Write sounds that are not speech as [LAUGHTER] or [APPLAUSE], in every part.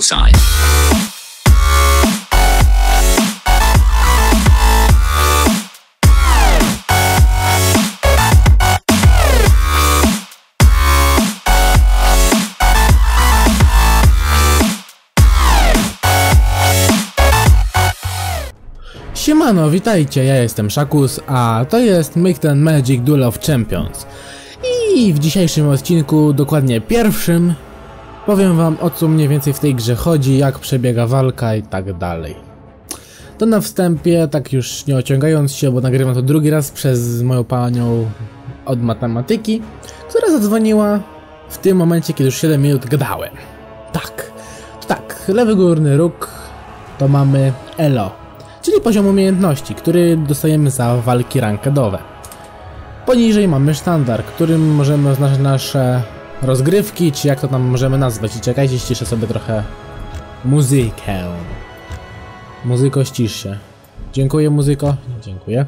sign. Siemano, witajcie, ja jestem Shakus, a to jest Ten Magic Duel of Champions. I w dzisiejszym odcinku, dokładnie pierwszym, powiem wam o co mniej więcej w tej grze chodzi, jak przebiega walka i tak dalej. To na wstępie, tak już nie ociągając się, bo nagrywam to drugi raz przez moją panią od matematyki, która zadzwoniła w tym momencie, kiedy już 7 minut gadałem. Tak, tak, lewy górny róg to mamy Elo, czyli poziom umiejętności, który dostajemy za walki rankedowe. Poniżej mamy sztandar, którym możemy oznaczyć nasze rozgrywki, czy jak to tam możemy nazwać. I czekajcie, ściszę sobie trochę muzykę. Muzyko, ścisz się. Dziękuję, muzyko. Dziękuję.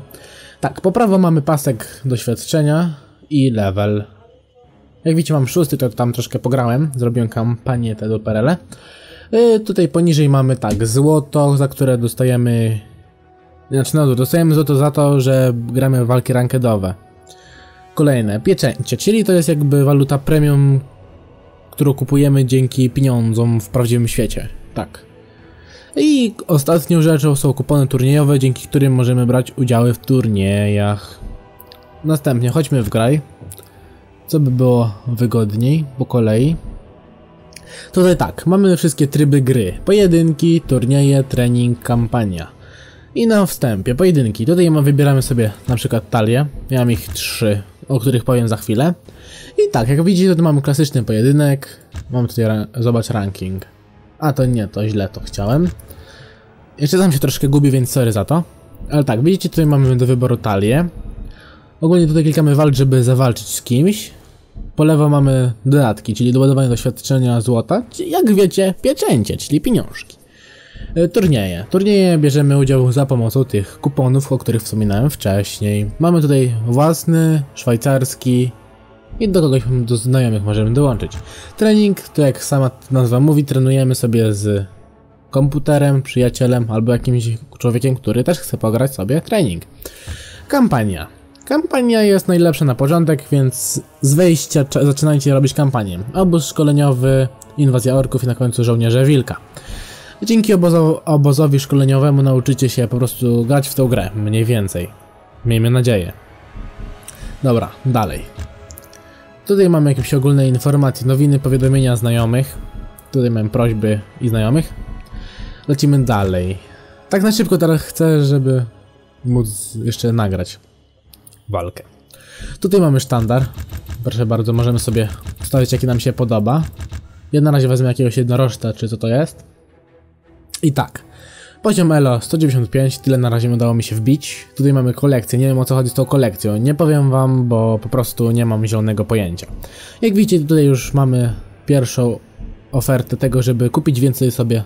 Tak, po prawo mamy pasek doświadczenia i level. Jak widzicie, mam szósty, to tam troszkę pograłem. Zrobiłem kampanię te do PRL. Yy, tutaj poniżej mamy tak, złoto, za które dostajemy... Znaczy no, dostajemy złoto za to, że gramy w walki rankedowe. Kolejne, pieczęcie, czyli to jest jakby waluta premium, którą kupujemy dzięki pieniądzom w prawdziwym świecie. Tak. I ostatnią rzeczą są kupony turniejowe, dzięki którym możemy brać udziały w turniejach. Następnie chodźmy w graj. Co by było wygodniej, po kolei. Tutaj tak, mamy wszystkie tryby gry. Pojedynki, turnieje, trening, kampania. I na wstępie, pojedynki. Tutaj wybieramy sobie na przykład talię. Ja mam ich trzy, o których powiem za chwilę. I tak, jak widzicie, tutaj mamy klasyczny pojedynek. Mam tutaj, ra zobacz, ranking. A to nie, to źle to chciałem. Jeszcze tam się troszkę gubi, więc sorry za to. Ale tak, widzicie, tutaj mamy do wyboru talię. Ogólnie tutaj klikamy walcz, żeby zawalczyć z kimś. Po lewo mamy dodatki, czyli doładowanie doświadczenia złota, jak wiecie, pieczęcie, czyli pieniążki. E, Turnieje. Turnieje bierzemy udział za pomocą tych kuponów, o których wspominałem wcześniej. Mamy tutaj własny, szwajcarski i do kogoś, do znajomych możemy dołączyć. Trening, to jak sama nazwa mówi, trenujemy sobie z komputerem, przyjacielem albo jakimś człowiekiem, który też chce pograć sobie trening. Kampania. Kampania jest najlepsza na początek, więc z wejścia zaczynajcie robić kampanię. Obóz szkoleniowy, inwazja orków i na końcu żołnierze wilka. Dzięki obozo obozowi szkoleniowemu nauczycie się po prostu grać w tę grę, mniej więcej. Miejmy nadzieję. Dobra, dalej. Tutaj mamy jakieś ogólne informacje, nowiny, powiadomienia znajomych. Tutaj mamy prośby i znajomych. Lecimy dalej. Tak na szybko teraz chcę, żeby móc jeszcze nagrać walkę. Tutaj mamy sztandar. Proszę bardzo, możemy sobie ustawić jaki nam się podoba. Ja na razie wezmę jakiegoś jednorożca, czy co to jest. I tak. Poziom Elo 195, tyle na razie udało mi się wbić. Tutaj mamy kolekcję, nie wiem o co chodzi z tą kolekcją. Nie powiem wam, bo po prostu nie mam zielonego pojęcia. Jak widzicie, tutaj już mamy pierwszą ofertę tego, żeby kupić więcej sobie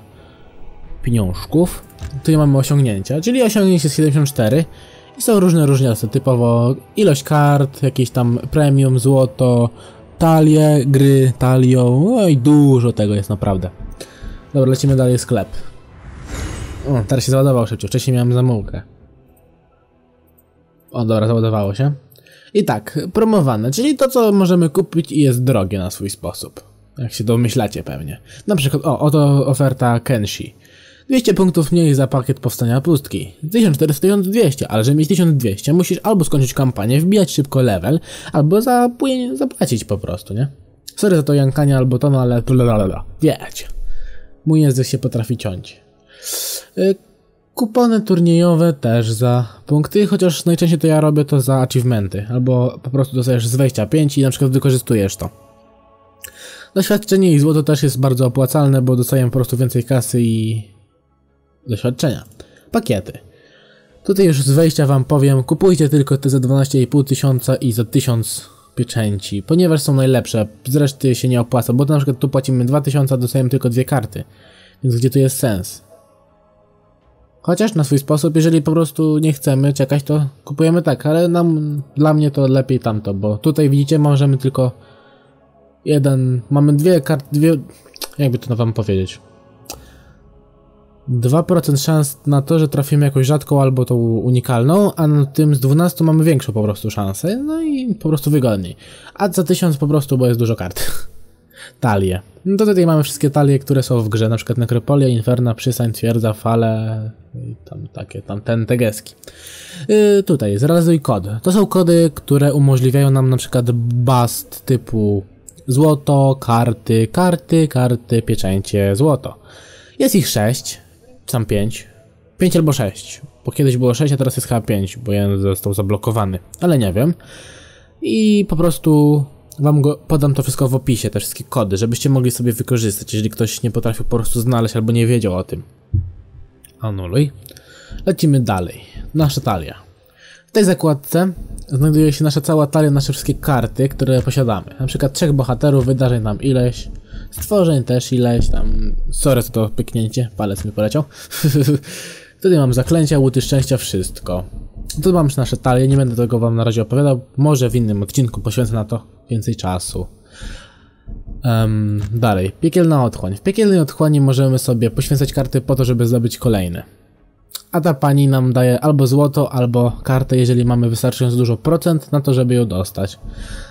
pieniążków. Tutaj mamy osiągnięcia, czyli osiągnięcie jest 74 i są różne różnice, typowo ilość kart, jakieś tam premium, złoto, talie, gry, talią, no i dużo tego jest naprawdę. Dobra, lecimy dalej sklep. O, teraz się załadował szybciej, wcześniej miałem zamółkę. O, dobra, załadowało się. I tak, promowane, czyli to, co możemy kupić i jest drogie na swój sposób. Jak się domyślacie pewnie. Na przykład, o, oto oferta Kenshi. 200 punktów mniej za pakiet powstania pustki. 1400-1200, ale żeby mieć 1200 musisz albo skończyć kampanię, wbijać szybko level, albo za zapłacić po prostu, nie? Sorry za to jankanie albo to, no ale. Wiecie. Mój język się potrafi ciąć. Y, kupony turniejowe też za punkty, chociaż najczęściej to ja robię to za achievementy, albo po prostu dostajesz z wejścia 5 i na przykład wykorzystujesz to. Doświadczenie i złoto też jest bardzo opłacalne, bo dostaję po prostu więcej kasy i doświadczenia. Pakiety. Tutaj już z wejścia wam powiem, kupujcie tylko te za 12,5 tysiąca i za 1000 pieczęci, ponieważ są najlepsze. Zresztą się nie opłaca, bo na przykład tu płacimy 2000, a dostajemy tylko dwie karty. Więc gdzie tu jest sens? Chociaż na swój sposób, jeżeli po prostu nie chcemy czekać, to kupujemy tak, ale nam, dla mnie to lepiej tamto, bo tutaj widzicie, możemy tylko jeden, mamy dwie karty, dwie, jakby to wam powiedzieć. 2% szans na to, że trafimy jakąś rzadką albo tą unikalną, a na tym z 12 mamy większą po prostu szansę, no i po prostu wygodniej. A za 1000 po prostu, bo jest dużo kart. [LAUGHS] Talie. No to tutaj mamy wszystkie talie, które są w grze, na przykład Nekropolia, Inferna, Przystań, Twierdza, Fale i tam takie, tam ten tegeski. Yy, tutaj, zrealizuj kod. To są kody, które umożliwiają nam na przykład bast typu złoto, karty, karty, karty, pieczęcie, złoto. Jest ich 6, sam 5. 5 albo 6. Bo kiedyś było 6, a teraz jest chyba 5, bo jeden został zablokowany. Ale nie wiem. I po prostu wam go, podam to wszystko w opisie, te wszystkie kody, żebyście mogli sobie wykorzystać, jeżeli ktoś nie potrafił po prostu znaleźć albo nie wiedział o tym. Anuluj. Lecimy dalej. Nasza talia. W tej zakładce znajduje się nasza cała talia, nasze wszystkie karty, które posiadamy. Na przykład trzech bohaterów, wydarzeń nam ileś, stworzeń też ileś tam... Sorry to pyknięcie, palec mi poleciał. [LAUGHS] Wtedy mam zaklęcia, łuty szczęścia, wszystko. Tu mam nasze talie, nie będę tego wam na razie opowiadał, może w innym odcinku poświęcę na to więcej czasu. Um, dalej, piekielna otchłań. W piekielnej otchłani możemy sobie poświęcać karty po to, żeby zdobyć kolejne. A ta pani nam daje albo złoto, albo kartę, jeżeli mamy wystarczająco dużo procent na to, żeby ją dostać.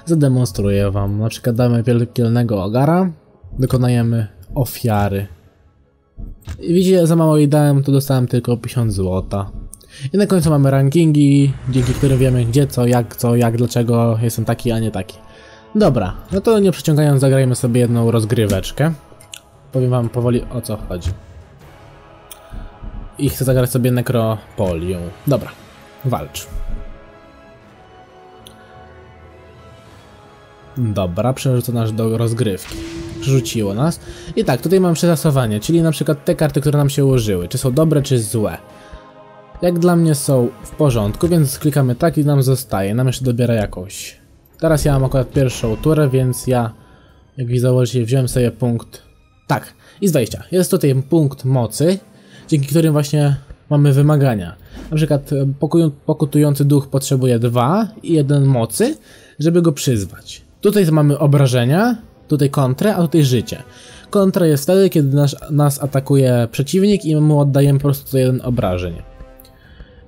Zademonstruję wam. Na przykład damy piekielnego ogara, dokonajemy ofiary. I widzicie, za mało jej dałem, to dostałem tylko 50 złota. I na końcu mamy rankingi, dzięki którym wiemy gdzie, co, jak, co, jak, dlaczego jestem taki, a nie taki. Dobra, no to nie przeciągając, zagrajmy sobie jedną rozgryweczkę. Powiem wam powoli o co chodzi. I chcę zagrać sobie nekropolią. Dobra, walcz. Dobra, przerzucę nas do rozgrywki. Przerzuciło nas. I tak, tutaj mam przetasowanie, czyli na przykład te karty, które nam się ułożyły. Czy są dobre, czy złe. Jak dla mnie są w porządku, więc klikamy tak i nam zostaje. Nam jeszcze dobiera jakąś. Teraz ja mam akurat pierwszą turę, więc ja, jak założycie, wziąłem sobie punkt... Tak, i z wejścia. Jest tutaj punkt mocy, dzięki którym właśnie mamy wymagania. Na przykład e, pokutujący duch potrzebuje dwa i jeden mocy, żeby go przyzwać. Tutaj mamy obrażenia, tutaj kontrę, a tutaj życie. Kontra jest wtedy, kiedy nas, nas atakuje przeciwnik i mu oddajemy po prostu jeden obrażeń.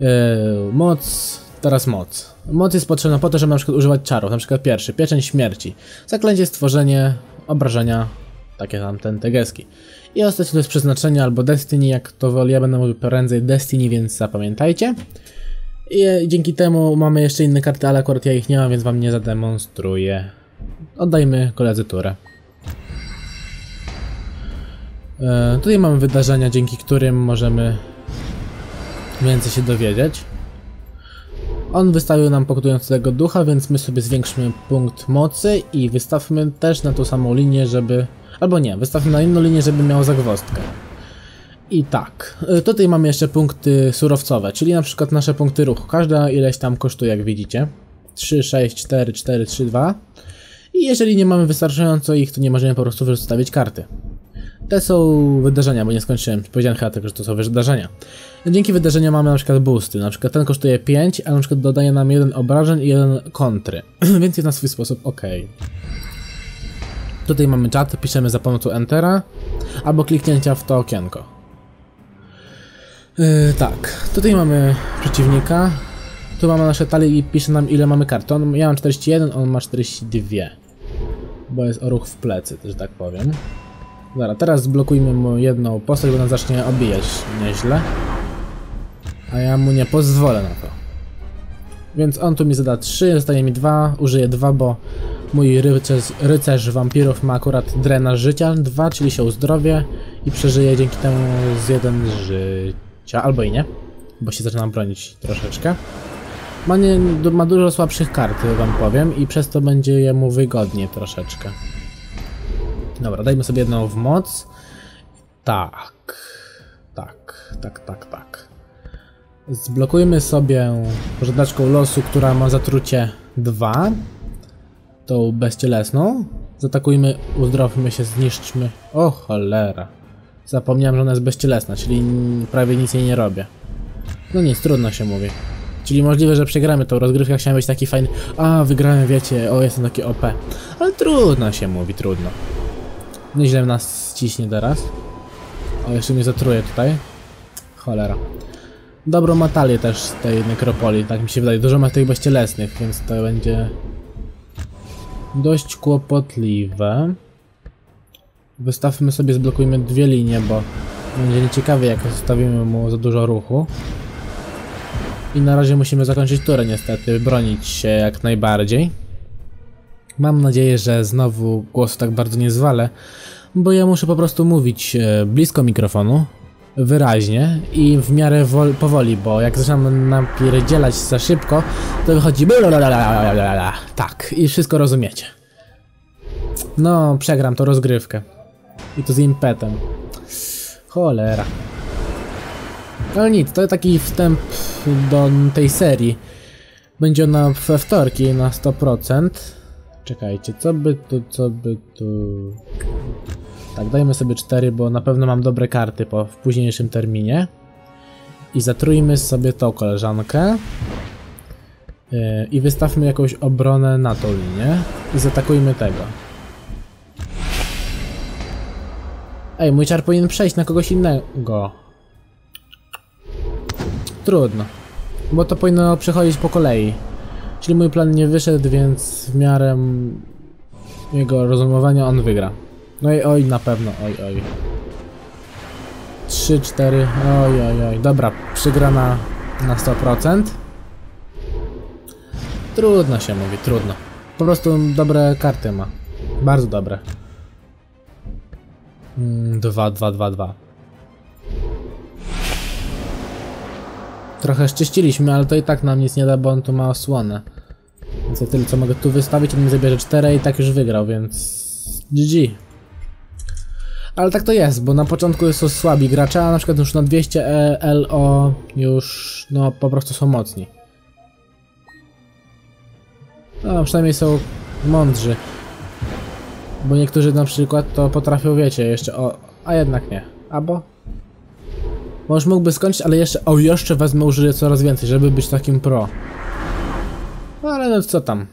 Yy, moc, teraz moc. Moc jest potrzebna po to, żeby na przykład używać czarów. Na przykład pierwszy, pieczeń śmierci. Zaklęcie, stworzenie, obrażenia, takie tam ten tegeski. I ostatni to jest przeznaczenie albo Destiny, jak to woli, ja będę mówił prędzej Destiny, więc zapamiętajcie. I dzięki temu mamy jeszcze inne karty, ale akurat ja ich nie mam, więc wam nie zademonstruję. Oddajmy koledzy turę. E, tutaj mamy wydarzenia, dzięki którym możemy więcej się dowiedzieć. On wystawił nam pokutującego ducha, więc my sobie zwiększymy punkt mocy i wystawmy też na tą samą linię, żeby... Albo nie, wystawmy na inną linię, żeby miał zagwozdkę. I tak, y, tutaj mamy jeszcze punkty surowcowe, czyli na przykład nasze punkty ruchu. Każda ileś tam kosztuje, jak widzicie. 3, 6, 4, 4, 3, 2. I jeżeli nie mamy wystarczająco ich, to nie możemy po prostu wystawić karty. Te są wydarzenia, bo nie skończyłem. Powiedziałem chyba tylko, że to są wydarzenia. Dzięki wydarzeniom mamy na przykład boosty. Na przykład ten kosztuje 5, a na przykład dodaje nam jeden obrażeń i jeden kontry. [CLEARS THROAT] Więc jest na swój sposób ok. Tutaj mamy czat, piszemy za pomocą Entera albo kliknięcia w to okienko. Yy, tak, tutaj mamy przeciwnika. Tu mamy nasze talie i pisze nam ile mamy kart. On, ja mam 41, on ma 42. Bo jest o ruch w plecy, też tak powiem. Dobra, teraz zblokujmy mu jedną postać, bo on zacznie obijać nieźle. A ja mu nie pozwolę na to. Więc on tu mi zada 3, zostaje mi 2, użyję 2, bo mój rycerz, rycerz wampirów ma akurat drenaż życia 2, czyli się uzdrowie i przeżyje dzięki temu z 1 życia, albo i nie, bo się zaczynam bronić troszeczkę. Ma, nie, ma dużo słabszych kart, wam powiem, i przez to będzie jemu wygodnie troszeczkę. Dobra, dajmy sobie jedną w moc. Tak. Tak, tak, tak, tak. Zblokujmy sobie pożadaczką losu, która ma zatrucie 2. Tą bezcielesną. Zatakujmy, uzdrowmy się, zniszczmy. O cholera. Zapomniałem, że ona jest bezcielesna, czyli prawie nic jej nie robię. No nic, trudno się mówi. Czyli możliwe, że przegramy tą rozgrywkę, chciałem być taki fajny. A, wygrałem, wiecie, o, jestem taki OP. Ale trudno się mówi, trudno. Nieźle nas ściśnie teraz. O, jeszcze mnie zatruje tutaj. Cholera. Dobrą ma talię też z tej nekropolii, tak mi się wydaje. Dużo ma tych bezcielesnych, więc to będzie dość kłopotliwe. Wystawmy sobie, zblokujmy dwie linie, bo będzie nieciekawie jak zostawimy mu za dużo ruchu. I na razie musimy zakończyć turę niestety, bronić się jak najbardziej. Mam nadzieję, że znowu głosu tak bardzo nie zwalę, bo ja muszę po prostu mówić e, blisko mikrofonu, wyraźnie i w miarę wol, powoli, bo jak zaczynam napierdzielać za szybko, to wychodzi tak i wszystko rozumiecie. No, przegram to rozgrywkę. I to z impetem. Cholera. Ale nic, to taki wstęp do tej serii. Będzie ona we wtorki na 100%. Czekajcie, co by tu, co by tu... Tak, dajmy sobie 4, bo na pewno mam dobre karty po, w późniejszym terminie. I zatrójmy sobie tą koleżankę. Yy, I wystawmy jakąś obronę na tą linię. I zaatakujmy tego. Ej, mój czar powinien przejść na kogoś innego. Trudno. Bo to powinno przechodzić po kolei. Czyli mój plan nie wyszedł, więc w miarę jego rozumowania on wygra. No i oj, na pewno, oj, oj. 3, 4, oj, oj, oj. Dobra, przegrana na 100%. Trudno się mówi, trudno. Po prostu dobre karty ma. Bardzo dobre. 2, 2, 2, 2. Trochę szczyściliśmy, ale to i tak nam nic nie da, bo on tu ma osłonę. Więc ja tyle co mogę tu wystawić, on mi zabierze 4 i tak już wygrał, więc... GG. Ale tak to jest, bo na początku są słabi gracze, a na przykład już na 200 LO już no po prostu są mocni. No przynajmniej są mądrzy. Bo niektórzy na przykład to potrafią, wiecie, jeszcze o... A jednak nie. Albo... Może mógłby skończyć, ale jeszcze... O, jeszcze wezmę użyję coraz więcej, żeby być takim pro. No ale no co tam.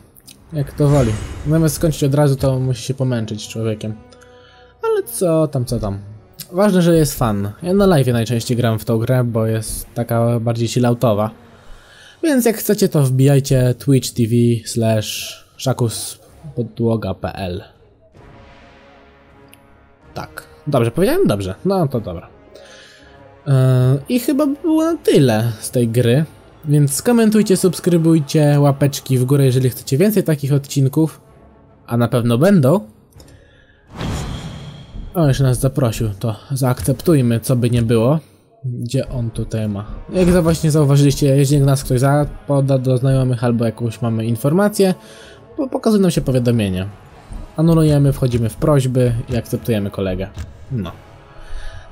Jak to woli. Zamiast skończyć od razu, to musi się pomęczyć człowiekiem. Ale co tam, co tam. Ważne, że jest fan. Ja na live najczęściej gram w tą grę, bo jest taka bardziej chilloutowa. Więc jak chcecie, to wbijajcie twitch tv slash szakuspodłoga.pl Tak. Dobrze, powiedziałem? Dobrze. No to dobra. Yy, I chyba było na tyle z tej gry. Więc komentujcie, subskrybujcie, łapeczki w górę, jeżeli chcecie więcej takich odcinków. A na pewno będą. O, jeszcze nas zaprosił, to zaakceptujmy, co by nie było. Gdzie on tutaj ma? Jak za właśnie zauważyliście, jeżeli nas ktoś poda do znajomych albo jakąś mamy informację, bo pokazuje nam się powiadomienie. Anulujemy, wchodzimy w prośby i akceptujemy kolegę. No.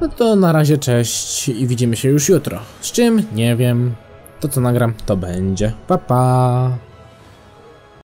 No to na razie cześć i widzimy się już jutro. Z czym? Nie wiem. To co nagram, to będzie. Pa pa!